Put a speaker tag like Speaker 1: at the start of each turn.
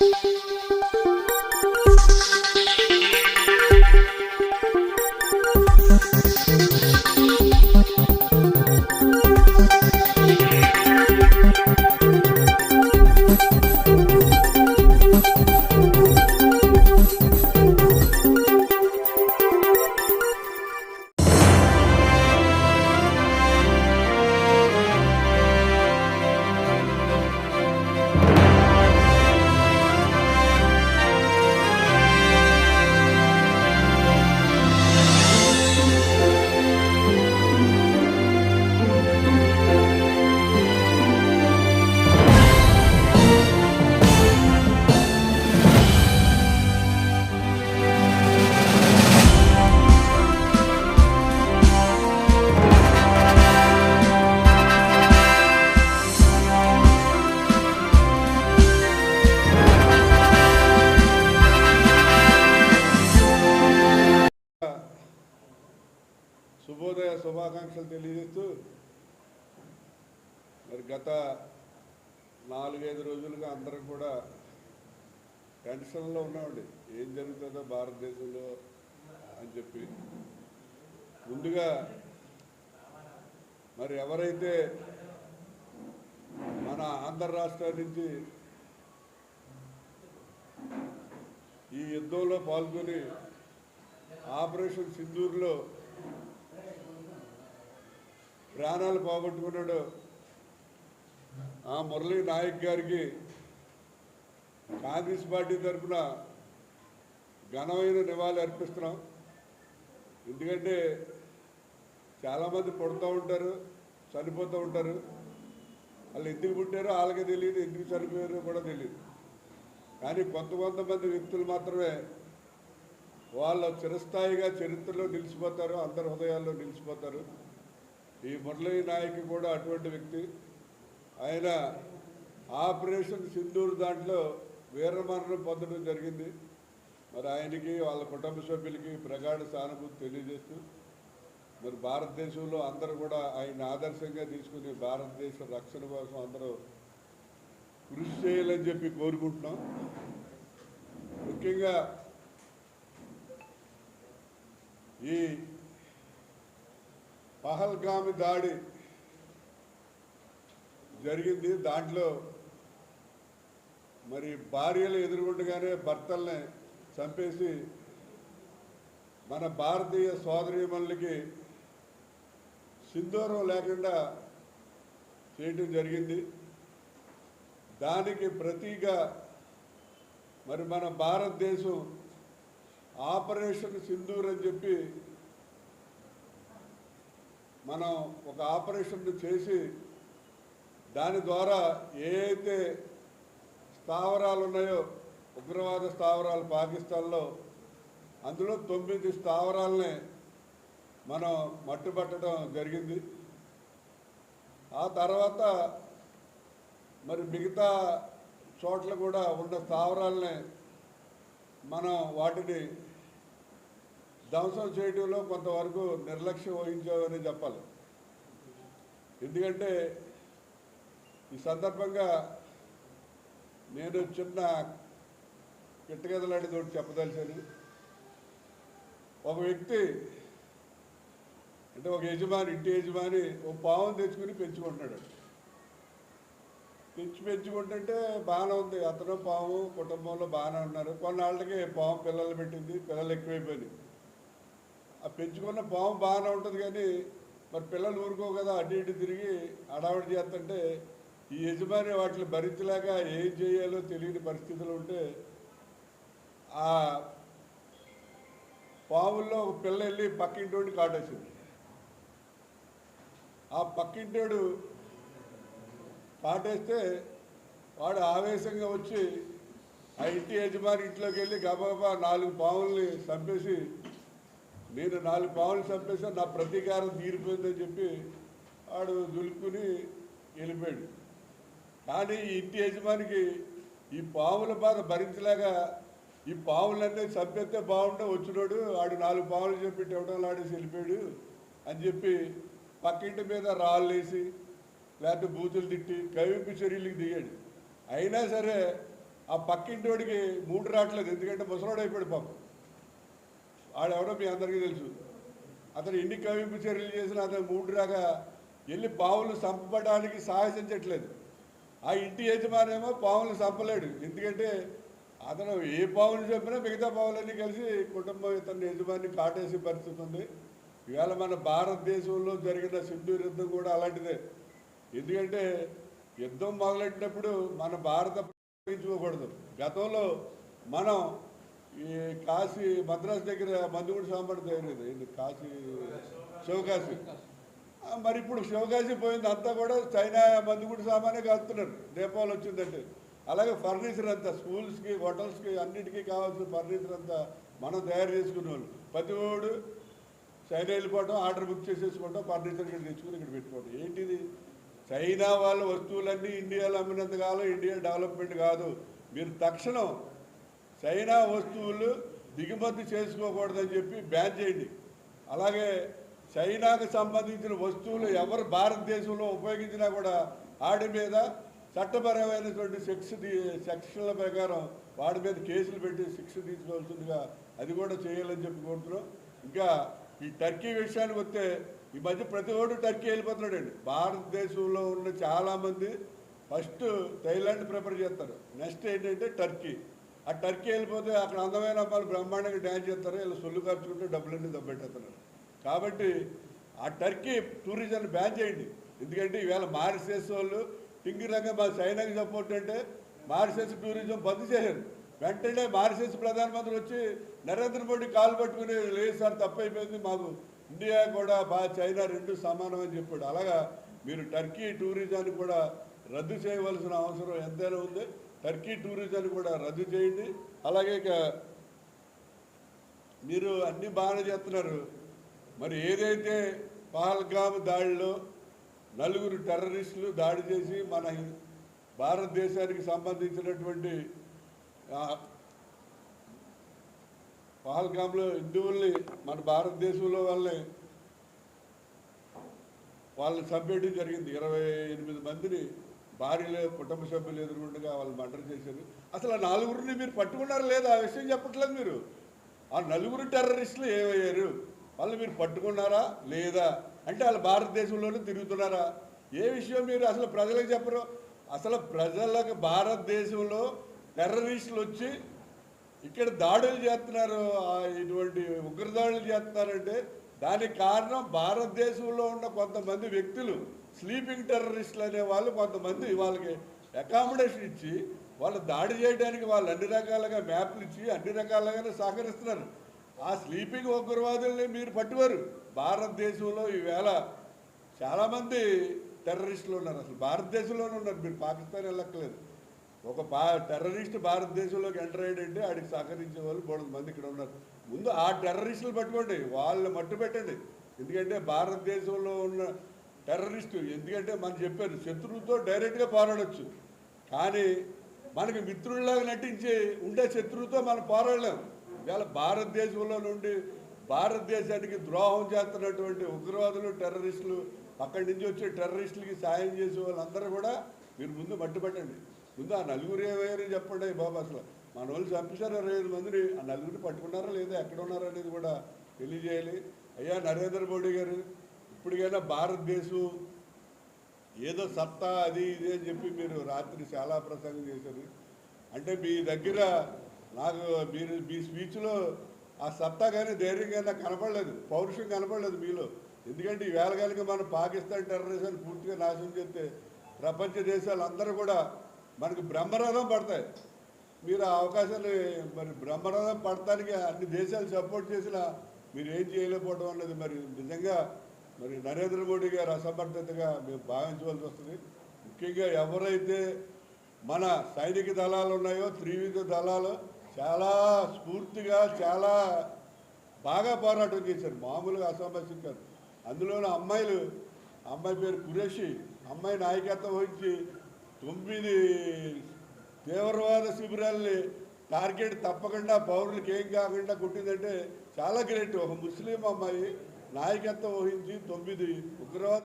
Speaker 1: thank you నాలుగైదు రోజులుగా అందరం కూడా టెన్షన్లో ఉన్నామండి. ఏం జరుగుతుందో భారతదేశంలో అని చెప్పి. ముందుగా మరి ఎవరైతే మన ఆంధ్ర రాష్ట్రం నుంచి ఈ యుద్ధంలో పాల్గొని ఆపరేషన్ సింధూర్లో ప్రాణాలు పోగొట్టుకున్నాడు ఆ మురళీ నాయక్ గారికి కాంగ్రెస్ పార్టీ తరఫున ఘనమైన నివాళి అర్పిస్తున్నాం. ఎందుకంటే చాలామంది పుడుతూ ఉంటారు చనిపోతూ ఉంటారు. వాళ్ళు ఎందుకు పుట్టారో వాళ్ళకే తెలియదు ఎందుకు చనిపోయారో కూడా తెలియదు. కానీ కొంత కొంతమంది వ్యక్తులు మాత్రమే వాళ్ళ చిరస్థాయిగా చరిత్రలో నిలిచిపోతారు అందరి హృదయాల్లో నిలిచిపోతారు. ఈ మురళీ నాయక్ కూడా అటువంటి వ్యక్తి. ఆయన ఆపరేషన్ సింధూరు దాంట్లో వీరమరణం పొందడం జరిగింది. మరి ఆయనకి వాళ్ళ కుటుంబ సభ్యులకి ప్రగాఢ సానుభూతి తెలియజేస్తూ మరి భారతదేశంలో అందరూ కూడా ఆయన ఆదర్శంగా తీసుకుని భారతదేశ రక్షణ కోసం అందరూ కృషి చేయాలని చెప్పి కోరుకుంటున్నాం. ముఖ్యంగా ఈ పహల్గామి దాడి జరిగింది. దాంట్లో మరి భార్యలు ఎదుర్కొండగానే భర్తల్ని చంపేసి మన భారతీయ సోదరీమణులకి సింధూరం లేకుండా చేయటం జరిగింది. దానికి ప్రతీగా మరి మన భారతదేశం ఆపరేషన్ సింధూర్ అని చెప్పి మనం ఒక ఆపరేషన్ చేసి దాని ద్వారా ఏ అయితే స్థావరాలు ఉన్నాయో ఉగ్రవాద స్థావరాలు పాకిస్తాన్లో అందులో తొమ్మిది స్థావరాలని మనం మట్టుబట్టడం జరిగింది. ఆ తర్వాత మరి మిగతా చోట్ల కూడా ఉన్న స్థావరాలని మనం వాటిని ధ్వంసం చేయడంలో కొంతవరకు నిర్లక్ష్యం వహించామని చెప్పాలి. ఎందుకంటే ఈ సందర్భంగా నేను చిన్న కిట్టగదలాంటిది ఒకటి చెప్పదలిచాను ఒక వ్యక్తి అంటే ఒక యజమాని ఇంటి యజమాని ఒక పావును తెచ్చుకుని పెంచుకుంటున్నాడు. పెంచి పెంచుకుంటుంటే బాగానే ఉంది. అతను పాము కుటుంబంలో బాగానే ఉన్నారు. కొన్నాళ్ళకి పాము పిల్లలు పెట్టింది. పిల్లలు ఎక్కువైపోయినాయి. ఆ పెంచుకున్న పాము బాగానే ఉంటుంది కానీ మరి పిల్లలు ఊరుకో కదా అటు ఇటు తిరిగి అడావిడి చేస్తుంటే ఈ యజమాని వాటిని భరించలేక ఏం చేయాలో తెలియని పరిస్థితులు ఉంటే ఆ పాముల్లో ఒక పిల్ల వెళ్ళి పక్కింటోడిని కాటేసింది. ఆ పక్కింటోడు కాటేస్తే వాడు ఆవేశంగా వచ్చి ఆ ఇంటి యజమాని ఇంట్లోకి వెళ్ళి గబగబా నాలుగు పావుల్ని చంపేసి నేను నాలుగు పావులు చంపేసి నా ప్రతీకారం తీరిపోయిందని చెప్పి వాడు దులుపుకుని వెళ్ళిపోయాడు. కానీ ఇంటి యజమానికి ఈ పాముల బాధ భరించలేక ఈ పావులన్నీ చంపేస్తే బాగుంటే వచ్చినాడు ఆడు నాలుగు పావులు చెప్పి ఇవ్వడం ఆడేసి వెళ్ళిపోయాడు అని చెప్పి పక్కింటి మీద రాళ్ళు వేసి లేకపోతే బూతులు తిట్టి కవింపు చర్యలకు దిగాడు. అయినా సరే ఆ పక్కింటోడికి మూడు రావట్లేదు ఎందుకంటే ముసలాడు అయిపోయాడు పాపం. ఆడెవడో మీ అందరికీ తెలుసు. అతను ఎన్ని కవింపు చర్యలు చేసినా అతను మూడు రాగా వెళ్ళి పావులు చంపడానికి సాహసించట్లేదు ఆ ఇంటి యజమానేమో పావులు చంపలేడు. ఎందుకంటే అతను ఏ పావులు చెప్పినా మిగతా పావులన్నీ కలిసి కుటుంబం ఇతని యజమాని కాటేసే పరిస్థితి ఉంది. ఇవాళ మన భారతదేశంలో జరిగిన సింధు యుద్ధం కూడా అలాంటిదే. ఎందుకంటే యుద్ధం మొదలెట్టినప్పుడు మన భారత ప్రయోగించుకోకూడదు గతంలో మనం ఈ కాశీ మద్రాసు దగ్గర మందుగుడి సాంబడి జరిగేది కాశీ శివకాశి మరి ఇప్పుడు శివకాశి పోయింది అంతా కూడా చైనా మందుగుడి సామానే కాస్తున్నారు. నేపాల్ వచ్చిందంటే. అలాగే ఫర్నిచర్ అంతా స్కూల్స్కి హోటల్స్కి అన్నిటికీ కావాల్సిన ఫర్నిచర్ అంతా మనం తయారు చేసుకునే వాళ్ళు ప్రతి ఓడు చైనా వెళ్ళిపోవడం ఆర్డర్ బుక్ చేసేసుకోవడం ఫర్నిచర్ ఇక్కడ తెచ్చుకుని ఇక్కడ పెట్టుకోవడం ఏంటిది? చైనా వాళ్ళ వస్తువులన్నీ ఇండియాలో అమ్మినంత కాలం ఇండియా డెవలప్మెంట్ కాదు. మీరు తక్షణం చైనా వస్తువులు దిగుమతి చేసుకోకూడదని చెప్పి బ్యాన్ చేయండి. అలాగే చైనాకు సంబంధించిన వస్తువులు ఎవరు భారతదేశంలో ఉపయోగించినా కూడా వాడి మీద చట్టపరమైనటువంటి శిక్ష తీ- సెక్షన్ల ప్రకారం వాడి మీద కేసులు పెట్టి శిక్ష తీసుకోవాల్సిందిగా అది కూడా చేయాలని చెప్పి కోరుతున్నాం. ఇంకా ఈ టర్కీ విషయానికి వస్తే ఈ మధ్య ప్రతి ఒడు టర్కీ వెళ్ళిపోతున్నాడండి. భారతదేశంలో ఉన్న చాలామంది ఫస్ట్ థైలాండ్ ప్రిఫర్ చేస్తారు. నెక్స్ట్ ఏంటంటే టర్కీ. ఆ టర్కీ వెళ్ళిపోతే అక్కడ అందమైన అమ్మాయిలు బ్రహ్మాండంగా డ్యాన్స్ చేస్తారు. వీళ్ళు సొల్లు ఖర్చుకుంటే డబ్బులన్నీ దబ్బెట్టేస్తున్నారు. కాబట్టి ఆ టర్కీ టూరిజం బ్యాన్ చేయండి. ఎందుకంటే ఈవేళ మారిసేస్ వాళ్ళు టింగిరంగా మా చైనాకి సపోర్ట్ అంటే మారిషస్ టూరిజం బంద్ చేశారు. వెంటనే మారిసేస్ ప్రధానమంత్రి వచ్చి నరేంద్ర మోడీ కాలు పట్టుకుని లేదు సార్ తప్పైపోయింది మాకు. ఇండియా కూడా బా చైనా రెండు సమానం అని చెప్పాడు. అలాగా మీరు టర్కీ టూరిజాన్ని కూడా రద్దు చేయవలసిన అవసరం ఎంతైనా ఉంది. టర్కీ టూరిజాన్ని కూడా రద్దు చేయండి. అలాగే ఇక మీరు అన్ని బాగానే చేస్తున్నారు. మరి ఏదైతే పహల్గామ్ దాడిలో నలుగురు టెర్రరిస్టులు దాడి చేసి మన భారతదేశానికి సంబంధించినటువంటి పహల్గామ్లో హిందువుల్ని మన భారతదేశంలో వాళ్ళని వాళ్ళని చంపేయడం జరిగింది. ఇరవై ఎనిమిది మందిని భార్యలు కుటుంబ సభ్యులు ఎదురుగుండగా వాళ్ళు మర్డర్ చేశారు. అసలు ఆ నలుగురిని మీరు పట్టుకున్నారు లేదా? ఆ విషయం చెప్పట్లేదు మీరు. ఆ నలుగురు టెర్రరిస్టులు ఏమయ్యారు? వాళ్ళు మీరు పట్టుకున్నారా లేదా అంటే వాళ్ళు భారతదేశంలోనే తిరుగుతున్నారా? ఏ విషయం మీరు అసలు ప్రజలకు చెప్పరు? అసలు ప్రజలకు భారతదేశంలో టెర్రరిస్టులు వచ్చి ఇక్కడ దాడులు చేస్తున్నారు. ఇటువంటి ఉగ్రదాడులు చేస్తున్నారంటే దానికి కారణం భారతదేశంలో ఉన్న కొంతమంది వ్యక్తులు స్లీపింగ్ టెర్రరిస్టులు అనే వాళ్ళు కొంతమంది వాళ్ళకి అకామిడేషన్ ఇచ్చి వాళ్ళు దాడి చేయడానికి వాళ్ళు అన్ని రకాలుగా మ్యాప్లు ఇచ్చి అన్ని రకాలుగానే సహకరిస్తున్నారు. ఆ స్లీపింగ్ ఉగ్రవాదుల్ని మీరు పట్టువారు భారతదేశంలో ఈవేళ చాలామంది టెర్రరిస్టులు ఉన్నారు అసలు. భారతదేశంలోనే ఉన్నారు. మీరు పాకిస్తాన్ వెళ్ళక్కలేదు ఒక బా టెర్రరిస్ట్ భారతదేశంలోకి ఎంటర్ అయ్యాడంటే ఆడికి సహకరించే వాళ్ళు మూడు మంది ఇక్కడ ఉన్నారు. ముందు ఆ టెర్రరిస్టులు పట్టుకోండి. వాళ్ళని మట్టు పెట్టండి. ఎందుకంటే భారతదేశంలో ఉన్న టెర్రరిస్టు ఎందుకంటే మనం చెప్పారు శత్రువుతో డైరెక్ట్గా పోరాడవచ్చు కానీ మనకి మిత్రుల్లాగా నటించి ఉండే శత్రువుతో మనం పోరాడలేము ఇవాళ భారతదేశంలో నుండి భారతదేశానికి ద్రోహం చేస్తున్నటువంటి ఉగ్రవాదులు టెర్రరిస్టులు అక్కడి నుంచి వచ్చే టెర్రరిస్టులకి సాయం చేసే వాళ్ళందరూ కూడా మీరు ముందు మట్టుపెట్టండి ముందు ఆ నలుగురు ఏమయ్యారు చెప్పండి బాబు అసలు. మన వాళ్ళు చంపించారు ఇరవై ఐదు మందిని. ఆ నలుగురిని పట్టుకున్నారా లేదా ఎక్కడ ఉన్నారా అనేది కూడా తెలియజేయాలి. అయ్యా నరేంద్ర మోడీ గారు ఇప్పటికైనా భారతదేశం ఏదో సత్తా అది ఇది అని చెప్పి మీరు రాత్రి చాలా ప్రసంగం చేశారు. అంటే మీ దగ్గర నాకు మీరు మీ స్పీచ్లో ఆ సత్తా కానీ ధైర్యం కానీ నాకు కనపడలేదు. పౌరుషం కనపడలేదు మీలో. ఎందుకంటే ఈ వేళ కనుక మనం పాకిస్తాన్ టెర్రరిజాన్ని పూర్తిగా నాశనం చేస్తే ప్రపంచ దేశాలు అందరూ కూడా మనకు బ్రహ్మరథం పడతాయి. మీరు ఆ అవకాశాలు మరి బ్రహ్మరథం పడటానికి అన్ని దేశాలు సపోర్ట్ చేసినా మీరు ఏం చేయలేకపోవడం అన్నది మరి నిజంగా మరి నరేంద్ర మోడీ గారు అసమర్థతగా మేము భావించవలసి వస్తుంది. ముఖ్యంగా ఎవరైతే మన సైనిక దళాలు ఉన్నాయో త్రివిధ దళాలు చాలా స్ఫూర్తిగా చాలా బాగా పోరాటం చేశారు. మామూలుగా అసమస్యం కాదు. అందులోనూ అమ్మాయిలు అమ్మాయి పేరు కురేషి అమ్మాయి నాయకత్వం వహించి తొమ్మిది తీవ్రవాద శిబిరాల్ని టార్గెట్ తప్పకుండా పౌరులకు ఏం కాకుండా కొట్టిందంటే చాలా గ్రేట్. ఒక ముస్లిం అమ్మాయి నాయకత్వం వహించి తొమ్మిది ఉగ్రవాద